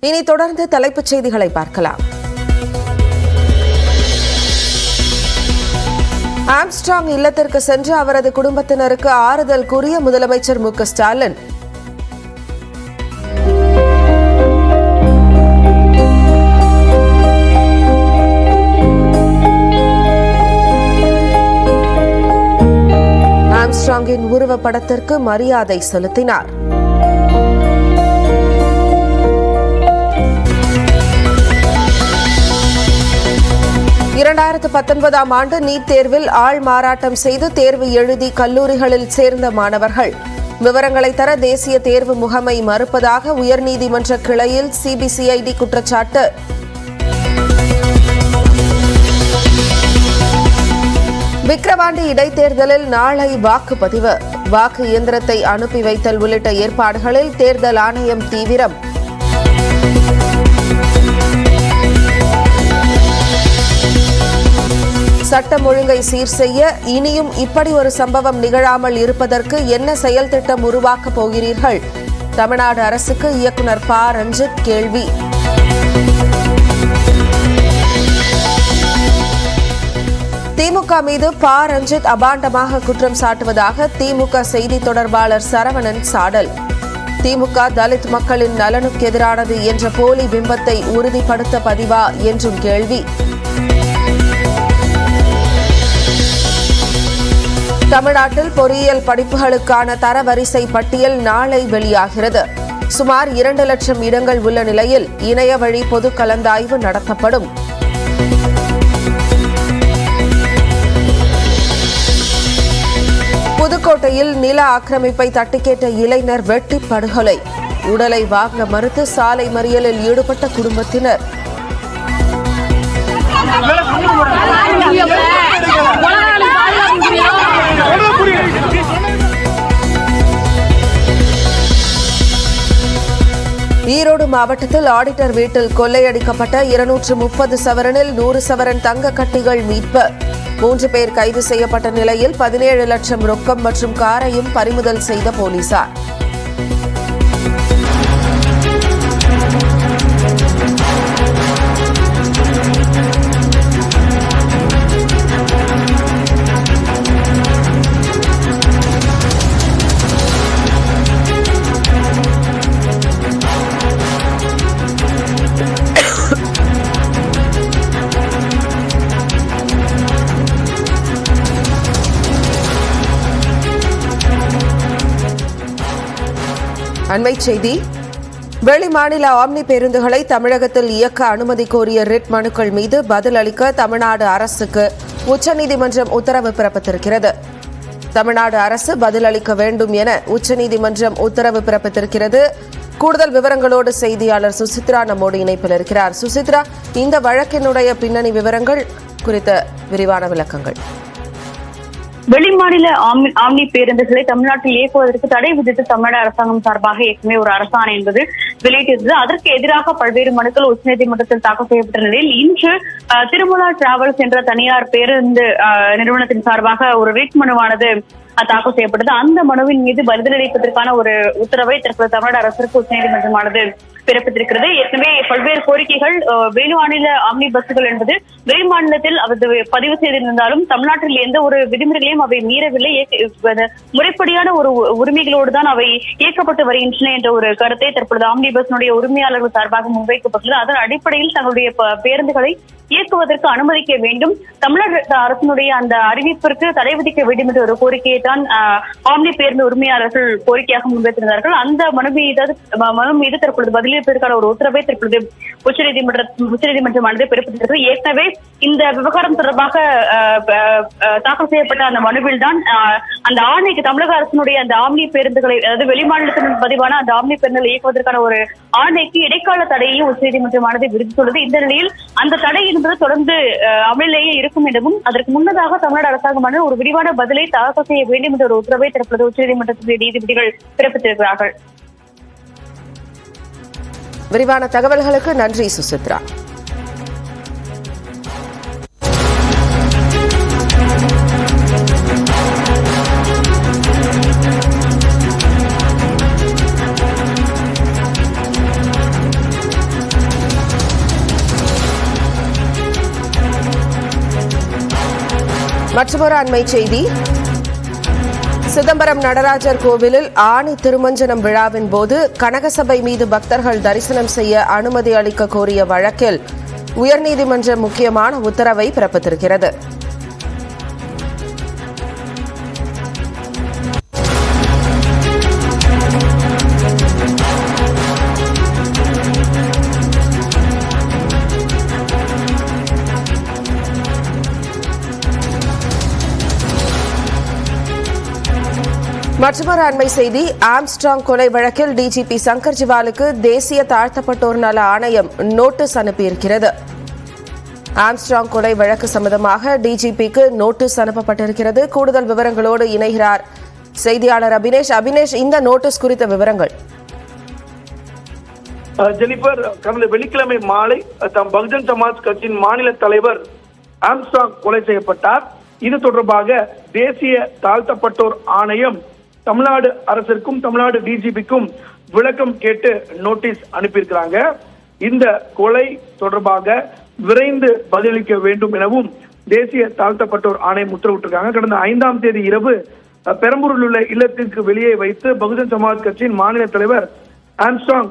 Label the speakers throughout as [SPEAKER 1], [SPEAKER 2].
[SPEAKER 1] இனி தொடர்ந்து தலைப்புச் செய்திகளை பார்க்கலாம். ஆம்ஸ்ட்ராங் இல்லத்திற்கு சென்று அவரது குடும்பத்தினருக்கு ஆறுதல் கூறிய முதலமைச்சர் மு ஸ்டாலின். ஆம்ஸ்ட்ராங்கின் உருவப்படத்திற்கு மரியாதை செலுத்தினார். இரண்டாயிரத்து பத்தொன்பதாம் ஆண்டு நீட் தேர்வில் ஆள் மாறாட்டம் செய்து தேர்வு எழுதி கல்லூரிகளில் சேர்ந்த மாணவர்கள். விவரங்களை தர தேசிய தேர்வு முகமை மறுப்பதாக உயர்நீதிமன்ற கிளையில் சிபிசிஐடி குற்றச்சாட்டு. விக்கிரவாண்டி இடைத்தேர்தலில் நாளை வாக்குப்பதிவு. வாக்கு இயந்திரத்தை அனுப்பி வைத்தல் உள்ளிட்ட ஏற்பாடுகளில் தேர்தல் ஆணையம் தீவிரம். சட்டம் ஒழுங்கை சீர் செய்ய இனியும் இப்படி ஒரு சம்பவம் நிகழாமல் இருப்பதற்கு என்ன செயல் திட்டம் உருவாக்கப் போகிறீர்கள்? தமிழ்நாடு அரசுக்கு இயக்குனர் ப. ரஞ்சித் கேள்வி. திமுக மீது ப. ரஞ்சித் அபாண்டமாக குற்றம் சாட்டுவதாக திமுக செய்தி தொடர்பாளர் சரவணன் சாடல். திமுக தலித் மக்களின் நலனுக்கு எதிரானது என்ற போலி பிம்பத்தை உறுதிப்படுத்த பதிவா என்றும் கேள்வி. தமிழ்நாட்டில் பொறியியல் படிப்புகளுக்கான தரவரிசை பட்டியல் நாளை வெளியாகிறது. சுமார் இரண்டு லட்சம் இடங்கள் உள்ள நிலையில் இணைய வழி பொது கலந்தாய்வு நடத்தப்படும். புதுக்கோட்டையில் நில ஆக்கிரமிப்பை தட்டிக்கேட்ட இளைஞர் வெட்டி படுகொலை உடலை வாங்க மறுத்து சாலை மறியலில் ஈடுபட்ட குடும்பத்தினர். மாவட்டத்தில் ஆடிட்டர் வீட்டில் கொள்ளையடிக்கப்பட்ட இருநூற்று முப்பது சவரனில் நூறு சவரன் தங்க கட்டிகள் மீட்பு. மூன்று பேர் கைது செய்யப்பட்ட நிலையில் பதினேழு லட்சம் ரொக்கம் மற்றும் காரையும் பறிமுதல் செய்த போலீசார். அண்மை செய்தி. வெளிமாநில ஆம்னி பேருந்துகளை தமிழகத்தில் இயக்க அனுமதி கோரிய ரிட் மனுக்கள் மீது பதில் அளிக்க தமிழ்நாடு அரசுக்கு உச்சநீதிமன்றம் உத்தரவு பிறப்பித்திருக்கிறது. தமிழ்நாடு அரசு பதிலளிக்க வேண்டும் என உச்சநீதிமன்றம் உத்தரவு பிறப்பித்திருக்கிறது. கூடுதல் விவரங்களோடு செய்தியாளர் சுசித்ரா நம்மோடு இணைப்பில் இருக்கிறார். சுசித்ரா இந்த வழக்கினுடைய பின்னணி விவரங்கள் குறித்த விரிவான விளக்கங்கள்.
[SPEAKER 2] வெளிமாநில ஆம்னி ஆம்னி பேருந்துகளை தமிழ்நாட்டில் இயக்குவதற்கு தடை விதித்து தமிழக அரசாங்கம் சார்பாக ஏற்கனவே ஒரு அரசாணை என்பது வெளியிட்டிருந்தது. அதற்கு எதிராக பல்வேறு மனுக்கள் உச்சநீதிமன்றத்தில் தாக்கல் செய்யப்பட்ட நிலையில் இன்று திருமலா டிராவல்ஸ் என்ற தனியார் பேருந்து நிறுவனத்தின் சார்பாக ஒரு ரிட் மனுவானது தாக்கல் செய்யப்பட்டது. அந்த மனுவின் மீது பதிலளிப்பதற்கான ஒரு உத்தரவை தற்போது தமிழ்நாடு அரசுக்கு உச்சநீதிமன்றமானது பிறப்பித்திருக்கிறது. ஏற்கனவே பல்வேறு கோரிக்கைகள் வெளிமாநில ஆம்னி பஸ்கள் என்பது வெளிமாநிலத்தில் அது பதிவு செய்திருந்தாலும் தமிழ்நாட்டில் எந்த ஒரு விதிமுறைகளையும் அவை மீறவில்லை. முறைப்படியான ஒரு உரிமைகளோடு தான் அவை இயக்கப்பட்டு வருகின்றன என்ற ஒரு கருத்தை தற்பொழுது ஆம்னி பஸ்னுடைய உரிமையாளர்கள் சார்பாக முன்வைக்கப்பட்டுள்ளது. அதன் அடிப்படையில் தங்களுடைய பேருந்துகளை இயக்குவதற்கு அனுமதிக்க வேண்டும். தமிழக அரசினுடைய அந்த அறிவிப்பிற்கு தடை விதிக்க வேண்டும் என்ற ஒரு கோரிக்கையை தான் ஆம்னி பேருந்து உரிமையாளர்கள் கோரிக்கையாக முன்வைத்திருந்தார்கள். அந்த மனு மீது மனு மீது தற்பொழுது பதிலளிப்பதற்கான ஒரு உத்தரவை தற்பொழுது உச்சநீதிமன்ற உச்சநீதிமன்றமானது பிறப்பித்திருக்கிறது. ஏற்கனவே இந்த விவகாரம் தொடர்பாக தாக்கல் செய்யப்பட்ட அந்த மனுவில் தான் ஆஹ், அந்த ஆணைக்கு தமிழக அரசினுடைய அந்த ஆம்னி பேருந்துகளை அதாவது வெளிமாநிலத்தின் பதிவான அந்த ஆம்னி பேருந்துகளை இயக்குவதற்கான ஒரு ஆணைக்கு இடைக்கால தடையையும் உச்சநீதிமன்றமானது விதித்துள்ளது இந்த நிலையில் அந்த தடை என்பது தொடர்ந்து அஹ், அமலிலேயே இருக்கும் எனவும் அதற்கு முன்னதாக தமிழ்நாடு அரசாங்கமான ஒரு விரிவான பதிலை தாக்கல் செய்ய வேண்டும் என்ற ஒரு உத்தரவை திறப்பது உச்சநீதிமன்றத்தினுடைய நீதிபதிகள் பிறப்பித்திருக்கிறார்கள்.
[SPEAKER 1] விரிவான தகவல்களுக்கு நன்றி சுசித்ரா. மற்றொரு அண்மை செய்தி. சிதம்பரம் நடராஜர் கோவிலில் ஆணி திருமஞ்சனம் விழாவின் போது கனகசபை மீது பக்தர்கள் தரிசனம் செய்ய அனுமதி அளிக்க கோரிய வழக்கில் உயர்நீதிமன்ற முக்கியமான உத்தரவை பிறப்பித்திருக்கிறது. மற்றொரு அண்மை செய்தி ஆம்ஸ்ட்ராங் கொலை வழக்கில் டிஜிபி சங்கர் ஜிவாலுக்கு தேசிய தாழ்த்தப்பட்டோர் நல ஆணையம் நோட்டீஸ் அனுப்பியிருக்கிறது. ஆம்ஸ்ட்ராங் கொலை வழக்கு சம்பந்தமாக டிஜிபிக்கு நோட்டீஸ் அனுப்பப்பட்டிருக்கிறது. கூடுதல் விவரங்களோடு இணைகிறார் செய்தியாளர் அபினேஷ். அபினேஷ் இந்த நோட்டீஸ் குறித்த விவரங்கள்.
[SPEAKER 3] ஜெனிபர் கடந்த வெள்ளிக்கிழமை மாலை தம் பகுஜன் சமாஜ் கட்சியின் மாநில தலைவர் ஆம்ஸ்டாங் கொலை செய்யப்பட்டார். இது தொடர்பாக தேசிய தாழ்த்தப்பட்டோர் ஆணையம் தமிழ்நாடு அரசிற்கும் தமிழ்நாடு டிஜிபிக்கும் விளக்கம் கேட்டு நோட்டீஸ் அனுப்பியிருக்கிறாங்க. இந்த கொலை தொடர்பாக விரைந்து பதிலளிக்க வேண்டும் எனவும் தேசிய தாழ்த்தப்பட்டோர் ஆணையம் உத்தரவிட்டிருக்காங்க. கடந்த ஐந்தாம் தேதி இரவு பெரம்பூரில் உள்ள இல்லத்திற்கு வெளியே வைத்து பகுஜன் சமாஜ் கட்சியின் மாநில தலைவர் ஆம்ஸ்டாங்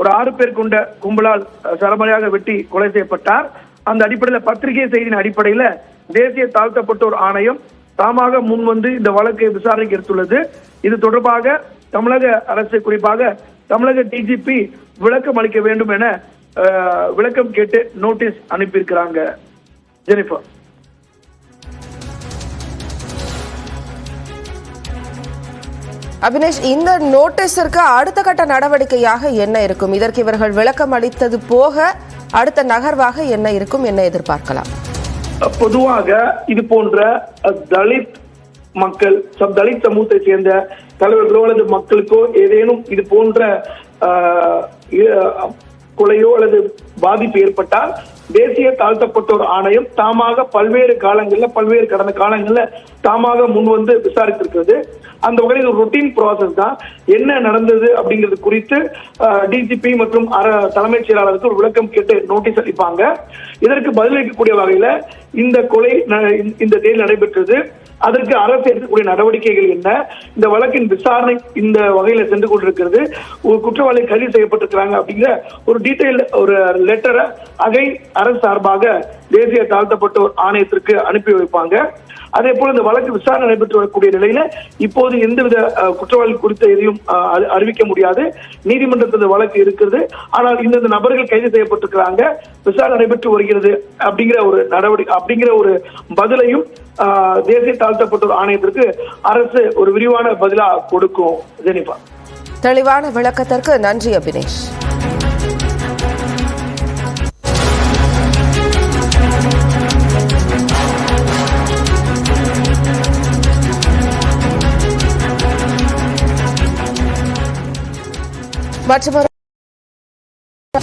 [SPEAKER 3] ஒரு ஆறு பேர் கொண்ட கும்பலால் சரமரியாக வெட்டி கொலை செய்யப்பட்டார். அந்த அடிப்படையில் பத்திரிகை செய்தியின் அடிப்படையில் தேசிய தாழ்த்தப்பட்டோர் ஆணையம் தாமாக முன் வந்து இந்த வழக்கை விசாரணைக்கு எடுத்துள்ளது. இது தொடர்பாக தமிழக அரசு குறிப்பாக தமிழக டிஜிபி விளக்கம் அளிக்க வேண்டும் என விளக்கம் கேட்டு நோட்டீஸ் அனுப்பியிருக்கிறாங்க. ஜெனிஃபர்.
[SPEAKER 1] அபினேஷ் இந்த நோட்டீஸிற்கு அடுத்த கட்ட நடவடிக்கையாக என்ன இருக்கும்? இதற்கு இவர்கள் விளக்கம் அளித்தது போக அடுத்த நகர்வாக என்ன இருக்கும்? என்ன எதிர்பார்க்கலாம்?
[SPEAKER 3] பொதுவாக இது போன்ற தலித் மக்கள் சப் தலித் சமூகத்தை சேர்ந்த தலைவர்களோ அல்லது மக்களுக்கோ ஏதேனும் இது போன்ற இ- கொலையோ அல்லது பாதிப்பு ஏற்பட்டால் தேசிய தாழ்த்தப்பட்டோர் ஆணையம் தாமாக பல்வேறு காலங்களில் பல்வேறு கடந்த காலங்களில் தாமாக முன் வந்து விசாரித்திருக்கிறது. அந்த வகையில் ஒரு ரொட்டீன் ப்ராசஸ் தான். என்ன நடந்தது அப்படிங்கிறது குறித்து டிஜிபி மற்றும் அர- தலைமைச் செயலாளருக்கு ஒரு விளக்கம் கேட்டு நோட்டீஸ் அளிப்பாங்க. இதற்கு பதிலளிக்கக்கூடிய வகையில இந்த கொலை ந- இந்த தேதி நடைபெற்றது. அதற்கு அரசு எடுக்கக்கூடிய நடவடிக்கைகள் என்ன? இந்த வழக்கின் விசாரணை இந்த வகையில சென்று கொண்டிருக்கிறது. ஒரு குற்றவாளி கைது செய்யப்பட்டிருக்கிறாங்க அப்படிங்கிற ஒரு டீடைல் ஒரு லெட்டரை அகை அரசு சார்பாக தேசிய தாழ்த்தப்பட்டோர் ஆணையத்திற்கு அனுப்பி வைப்பாங்க. அதே போல இந்த வழக்கு விசாரணை நடைபெற்று வரக்கூடிய நிலையில இப்போது எந்தவித குற்றவாளி குறித்த எதையும் அஹ், அறிவிக்க முடியாது. நீதிமன்றத்தில் இந்த வழக்கு இருக்கிறது. ஆனால் இந்தந்த நபர்கள் கைது செய்யப்பட்டிருக்கிறாங்க. விசாரணை நடைபெற்று வருகிறது அப்படிங்கிற ஒரு நடவடிக்கை அப்படிங்கிற ஒரு பதிலையும் தேசிய தாழ்த்தப்பட்டோர் ஆணையத்திற்கு அரசு ஒரு விரிவான பதிலா கொடுக்கும். ஜெனிபா.
[SPEAKER 1] தெளிவான விளக்கத்திற்கு நன்றி அபினேஷ். மற்றொரு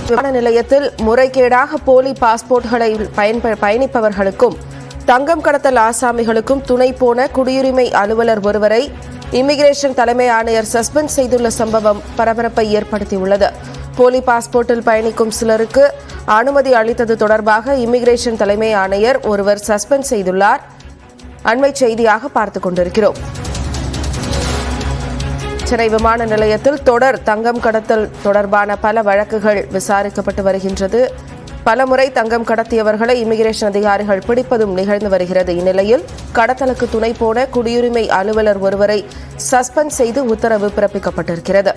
[SPEAKER 1] விமான நிலையத்தில் முறைகேடாக போலி பாஸ்போர்ட்களை பயன்ப- பயணிப்பவர்களுக்கும் தங்கம் கடத்தல் ஆசாமிகளுக்கும் துணை போன குடியுரிமை அலுவலர் ஒருவரை இமிகிரேஷன் தலைமை ஆணையர் சஸ்பெண்ட் செய்துள்ள சம்பவம் பரபரப்பை ஏற்படுத்தியுள்ளது. போலி பாஸ்போர்ட்டில் பயணிக்கும் சிலருக்கு அனுமதி அளித்தது தொடர்பாக இமிகிரேஷன் தலைமை ஆணையர் ஒருவர் சஸ்பெண்ட் செய்துள்ளார். அண்மை செய்தியாக பார்த்துக் கொண்டிருக்கிறோம். சென்னை விமான நிலையத்தில் தொடர் தங்கம் கடத்தல் தொடர்பான பல வழக்குகள் விசாரிக்கப்பட்டு வருகின்றது. பலமுறை தங்கம் கடத்தியவர்களை இமிகிரேஷன் அதிகாரிகள் பிடிப்பதும் நிகழ்ந்து வருகிறது. இந்நிலையில் கடத்தலுக்கு துணை போன குடியுரிமை அலுவலர் ஒருவரை சஸ்பெண்ட் செய்து உத்தரவு பிறப்பிக்கப்பட்டிருக்கிறது.